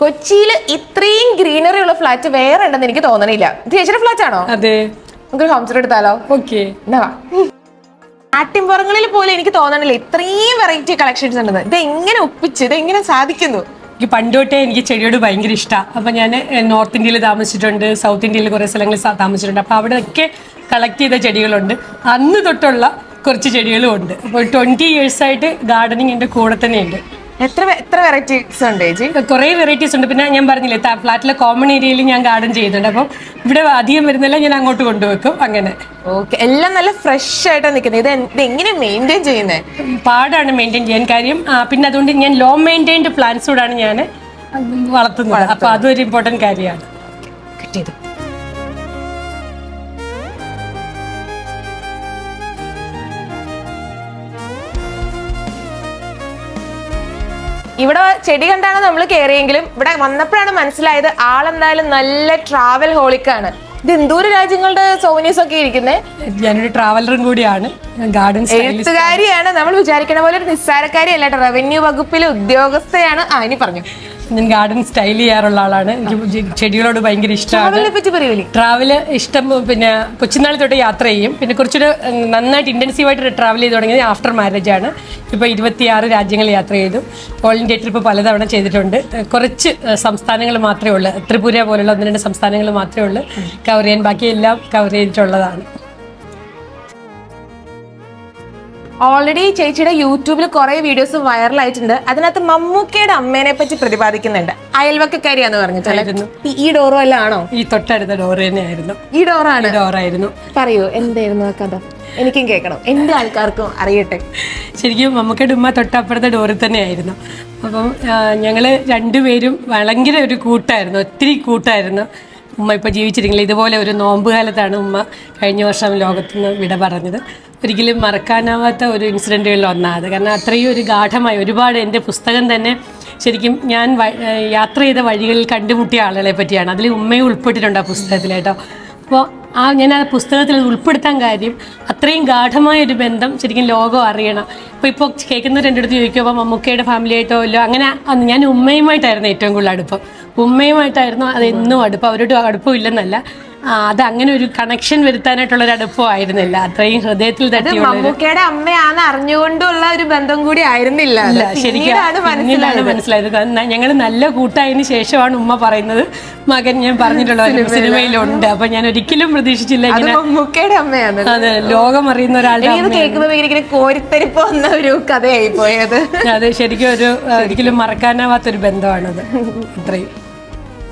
കൊച്ചിയിൽ ഇത്രയും ഗ്രീനറി ഉള്ള ഫ്ലാറ്റ് വേറെ ഉണ്ടെന്ന് എനിക്ക് തോന്നണില്ല. ചേച്ചിയുടെ ഫ്ലാറ്റ് ആണോ? അതെ. നമുക്ക് ഹോം സ്റ്റേ എടുത്താലോ? ഓക്കെ. നാട്ടിൻപുറങ്ങളിൽ പോലും എനിക്ക് തോന്നണില്ല. ഇത്രയും വെറൈറ്റി കളക്ഷൻസ് ഉണ്ടെന്ന്. ഇത് എങ്ങനെ ഒപ്പിച്ച് ഇത് എങ്ങനെ സാധിക്കുന്നു? എനിക്ക് പണ്ട് തൊട്ടേ എനിക്ക് ചെടിയോട് ഭയങ്കര ഇഷ്ടമാണ് അപ്പം ഞാൻ നോർത്ത് ഇന്ത്യയിൽ താമസിച്ചിട്ടുണ്ട്. സൗത്ത് ഇന്ത്യയിൽ കുറേ സ്ഥലങ്ങളിൽ താമസിച്ചിട്ടുണ്ട്. അപ്പോൾ അവിടെയൊക്കെ കളക്ട് ചെയ്ത ചെടികളുണ്ട്. അന്ന് തൊട്ടുള്ള കുറച്ച് ചെടികളും ഉണ്ട്. അപ്പോൾ ട്വന്റി ഇയേഴ്സായിട്ട് ഗാർഡനിങ് എന്റെ കൂടെ തന്നെയുണ്ട്. എത്ര എത്ര വെറൈറ്റീസ് ഉണ്ട് ചേച്ചി? കുറേ വെറൈറ്റീസ് ഉണ്ട്. പിന്നെ ഞാൻ പറഞ്ഞില്ലേ ഫ്ലാറ്റിലെ കോമൺ ഏരിയയിൽ ഞാൻ ഗാർഡൻ ചെയ്യുന്നുണ്ട് അപ്പം ഇവിടെ അധികം വരുന്നില്ല ഞാൻ അങ്ങോട്ട് കൊണ്ടുവെക്കും. അങ്ങനെ. ഓക്കെ എല്ലാം നല്ല ഫ്രഷ് ആയിട്ടാണ് നിൽക്കുന്നത്. ഇത് എങ്ങനെ മെയിന്റെയിൻ ചെയ്യുന്നത് പാടാണ് മെയിന്റെയിൻ ചെയ്യാൻ കാര്യം. പിന്നെ അതുകൊണ്ട് ഞാൻ ലോ മെയിന്റൈൻഡ് പ്ലാന്റ്സോടാണ് ഞാൻ വളർത്തുന്നത്. അപ്പോൾ അതൊരു ഇമ്പോർട്ടന്റ് കാര്യമാണ്. കട്ട് ഇവിടെ ചെടി കണ്ടാണ് നമ്മൾ കയറിയെങ്കിലും ഇവിടെ വന്നപ്പോഴാണ് മനസ്സിലായത് ആളെന്തായാലും നല്ല ട്രാവൽ ഹോളിക്കാണ് ഇത് എന്തോരം രാജ്യങ്ങളുടെ സോവനീസ് ഒക്കെ ഇരിക്കുന്നത് ഞാനൊരു ട്രാവലറും കൂടിയാണ്. ഗാർഡൻ എഴുത്തുകാരിയാണ്. നമ്മൾ വിചാരിക്കണ പോലെ ഒരു നിസ്സാരക്കാരി അല്ല കേട്ടോ. റവന്യൂ വകുപ്പിലെ ഉദ്യോഗസ്ഥയാണ്. ആ ഇനി പറഞ്ഞു. ഞാൻ ഗാർഡൻ സ്റ്റൈൽ ചെയ്യാറുള്ള ആളാണ്. എനിക്ക് ചെടികളോട് ഭയങ്കര ഇഷ്ടമാണ്. ട്രാവൽ ഇഷ്ടം പിന്നെ കൊച്ചിനാളി തൊട്ട് യാത്ര ചെയ്യും. പിന്നെ കുറച്ചൊരു നന്നായിട്ട് ഇന്റൻസീവായിട്ട് ട്രാവൽ ചെയ്ത് തുടങ്ങിയത് ആഫ്റ്റർ മാരേജ് ആണ്. ഇപ്പോൾ ഇരുപത്തിയാറ് രാജ്യങ്ങൾ യാത്ര ചെയ്തു. ഓൾ ഇന്ത്യ ട്രിപ്പ് പലതവണ ചെയ്തിട്ടുണ്ട്. കുറച്ച് സംസ്ഥാനങ്ങൾ മാത്രമേ ഉള്ളൂ. ത്രിപുര പോലുള്ള ഒന്ന് രണ്ട് സംസ്ഥാനങ്ങൾ മാത്രമേ ഉള്ളൂ. കവർ ചെയ്യാൻ ബാക്കി എല്ലാം കവർ ചെയ്തിട്ടുള്ളതാണ് ഓൾറെഡി ചേച്ചിയുടെ യൂട്യൂബിൽ കുറെ വീഡിയോസ് വൈറലായിട്ടുണ്ട് അതിനകത്ത് മമ്മൂക്കയുടെ അമ്മേനെ പറ്റി പ്രതിപാദിക്കുന്നുണ്ട്. അയൽവക്കക്കാരിയാന്ന് പറഞ്ഞിട്ടായിരുന്നു ഈ- ഡോറും എല്ലാം ആണോ? ഈ തൊട്ടടുത്ത ഡോർ തന്നെയായിരുന്നു. ഈ ഡോറാണ് ഡോറായിരുന്നു പറയൂ എന്തായിരുന്നു ആ കഥ? എനിക്കും കേൾക്കണം. എന്റെ ആൾക്കാർക്കും അറിയട്ടെ. ശരിക്കും മമ്മൂക്കയുടെ ഉമ്മ തൊട്ടപ്പുറത്തെ ഡോറിൽ തന്നെയായിരുന്നു. അപ്പം ഞങ്ങൾ രണ്ടുപേരും ഭയങ്കര ഒരു കൂട്ടായിരുന്നു. ഒത്തിരി കൂട്ടായിരുന്നു. ഉമ്മ ഇപ്പോൾ ജീവിച്ചിരിക്കില്ല ഇതുപോലെ ഒരു നോമ്പ് കാലത്താണ് ഉമ്മ കഴിഞ്ഞ വർഷം ലോകത്ത് നിന്ന് വിട പറഞ്ഞത്. ഒരിക്കലും മറക്കാനാവാത്ത ഒരു ഇൻസിഡന്റുകളിൽ ഒന്നാണ്. കാരണം അത്രയും ഒരു ഗാഠമായി ഒരുപാട് എന്റെ പുസ്തകം തന്നെ ശരിക്കും ഞാൻ യാത്ര ചെയ്ത വഴികളിൽ കണ്ടുമുട്ടിയ ആളുകളെ പറ്റിയാണ്. അതിൽ ഉമ്മയും ഉൾപ്പെട്ടിട്ടുണ്ട് ആ പുസ്തകത്തിൽ കേട്ടോ. അപ്പോൾ ആ ഞാൻ ആ പുസ്തകത്തിൽ ഉൾപ്പെടുത്താൻ കാര്യം അത്രയും ഗാഠമായ ഒരു ബന്ധം ശരിക്കും ലോകം അറിയണം. ഇപ്പോൾ ഇപ്പോൾ കേൾക്കുന്നവർ എന്റെ അടുത്ത് ചോദിക്കുമ്പോൾ മമ്മൂക്കയുടെ ഫാമിലിയായിട്ടോ ഇല്ലോ അങ്ങനെ ഞാൻ ഉമ്മയുമായിട്ടായിരുന്നു ഏറ്റവും കൂടുതൽ അടുപ്പം. ഉമ്മയുമായിട്ടായിരുന്നു അത് എന്നും അടുപ്പം അവരോട് അടുപ്പം ഇല്ലെന്നല്ല അത് അങ്ങനെ ഒരു കണക്ഷൻ വരുത്താനായിട്ടുള്ള ഒരു അടുപ്പം ആയിരുന്നില്ല അത്രയും ഹൃദയത്തിൽ തന്നെ അമ്മയാണ് അറിഞ്ഞുകൊണ്ടുള്ള ഒരു ബന്ധം കൂടി ആയിരുന്നില്ല. ശരിക്കും മനസ്സിലായത്. ഞങ്ങൾ നല്ല കൂട്ടായതിനു ശേഷമാണ് ഉമ്മ പറയുന്നത്. മകൻ ഞാൻ പറഞ്ഞിട്ടുള്ള ഒരു സിനിമയിലുണ്ട്. അപ്പൊ ഞാൻ ഒരിക്കലും പ്രതീക്ഷിച്ചില്ല അത് ഇങ്ങനെ മമ്മൂക്കയുടെ അമ്മയാണ്. അതെ ലോകം അറിയുന്ന ഒരാളുടെ കേൾക്കുന്നത് കോരിത്തരിപ്പ് വന്ന ഒരു കഥയായി പോയത് അത് ശരിക്കും ഒരു ഒരിക്കലും മറക്കാനാവാത്തൊരു ബന്ധമാണത്. അത്രയും.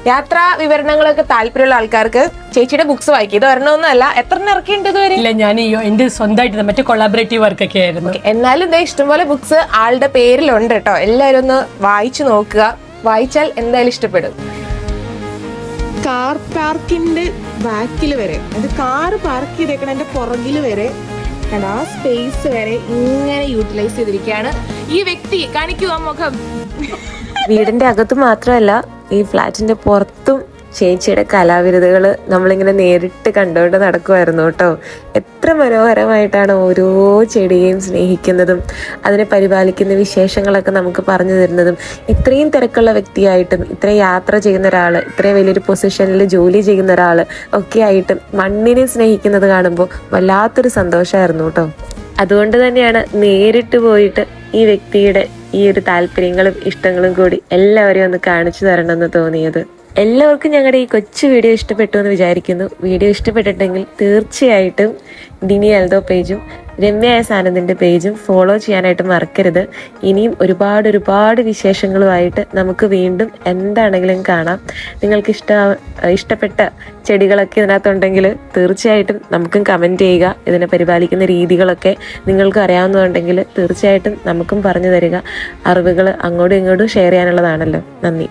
യാത്രാ വിവരണങ്ങളൊക്കെ താല്പര്യമുള്ള ആൾക്കാർക്ക് ചേച്ചിയുടെ ബുക്സ് വായിക്കും. ഇത് ഒരെണ്ണമൊന്നുമല്ല എത്ര ഇറക്കിയിട്ടുണ്ട് ഇതുവരെ? ഇല്ല ഞാൻ എന്റെ സ്വന്തമായിട്ട് മറ്റേ കൊളാബറേറ്റീവ് വർക്ക് ഒക്കെ ആയിരുന്നു. എന്നാലും ഇതേ ഇഷ്ടംപോലെ ബുക്സ് ആളുടെ പേരിലുണ്ട് കേട്ടോ. എല്ലാവരും ഒന്ന് വായിച്ചു നോക്കുക. വായിച്ചാൽ എന്തായാലും ഇഷ്ടപ്പെടും. കാർ പാർക്കിന്റെ ബാക്കിൽ വരെ. അത് കാർ പാർക്ക് ചെയ്തേക്കണതിന്റെ പുറകിൽ വരെ. ആ സ്പേസ് വരെ ഇങ്ങനെ യൂട്ടിലൈസ് ചെയ്തിരിക്കുകയാണ്. ഈ വ്യക്തി കാണിക്കുക മുഖം? വീടിന്റെ അകത്ത് മാത്രമല്ല ഈ ഫ്ലാറ്റിന്റെ പുറത്തും ചേച്ചിയുടെ കലാവിരുതുകൾ നമ്മളിങ്ങനെ നേരിട്ട് കണ്ടുകൊണ്ട് നടക്കുമായിരുന്നു കേട്ടോ. എത്ര മനോഹരമായിട്ടാണ് ഓരോ ചെടിയെയും സ്നേഹിക്കുന്നതും അതിനെ പരിപാലിക്കുന്ന വിശേഷങ്ങളൊക്കെ നമുക്ക് പറഞ്ഞു തരുന്നതും. ഇത്രയും തിരക്കുള്ള വ്യക്തിയായിട്ടും ഇത്രയും യാത്ര ചെയ്യുന്ന ഒരാൾ ഇത്രയും വലിയൊരു പൊസിഷനിൽ ജോലി ചെയ്യുന്ന ഒരാൾ ഒക്കെ ആയിട്ടും മണ്ണിനെ സ്നേഹിക്കുന്നത് കാണുമ്പോൾ വല്ലാത്തൊരു സന്തോഷമായിരുന്നു കേട്ടോ. അതുകൊണ്ട് തന്നെയാണ് നേരിട്ട് പോയിട്ട് ഈ വ്യക്തിയുടെ ഈ ഒരു താല്പര്യങ്ങളും ഇഷ്ടങ്ങളും കൂടി എല്ലാവരെയും ഒന്ന് കാണിച്ചു തരണമെന്ന് തോന്നിയത്. എല്ലാവർക്കും ഞങ്ങളുടെ ഈ കൊച്ചു വീഡിയോ ഇഷ്ടപ്പെട്ടു എന്ന് വിചാരിക്കുന്നു. വീഡിയോ ഇഷ്ടപ്പെട്ടിട്ടെങ്കിൽ തീർച്ചയായിട്ടും ഡിനി അൽദോ പേജും രമ്യ എസ് ആനന്ദിന്റെ പേജും ഫോളോ ചെയ്യാനായിട്ട് മറക്കരുത്. ഇനിയും ഒരുപാട് ഒരുപാട് വിശേഷങ്ങളുമായിട്ട് നമുക്ക് വീണ്ടും എന്താണെങ്കിലും കാണാം. നിങ്ങൾക്ക് ഇഷ്ട ഇഷ്ടപ്പെട്ട ചെടികളൊക്കെ ഇതിനകത്തുണ്ടെങ്കിൽ തീർച്ചയായിട്ടും നമുക്കും കമന്റ് ചെയ്യുക. ഇതിനെ പരിപാലിക്കുന്ന രീതികളൊക്കെ നിങ്ങൾക്ക് അറിയാവുന്നതുണ്ടെങ്കിൽ തീർച്ചയായിട്ടും നമുക്കും പറഞ്ഞു തരിക. അറിവുകൾ അങ്ങോട്ടും ഇങ്ങോട്ടും ഷെയർ ചെയ്യാനുള്ളതാണല്ലോ. നന്ദി.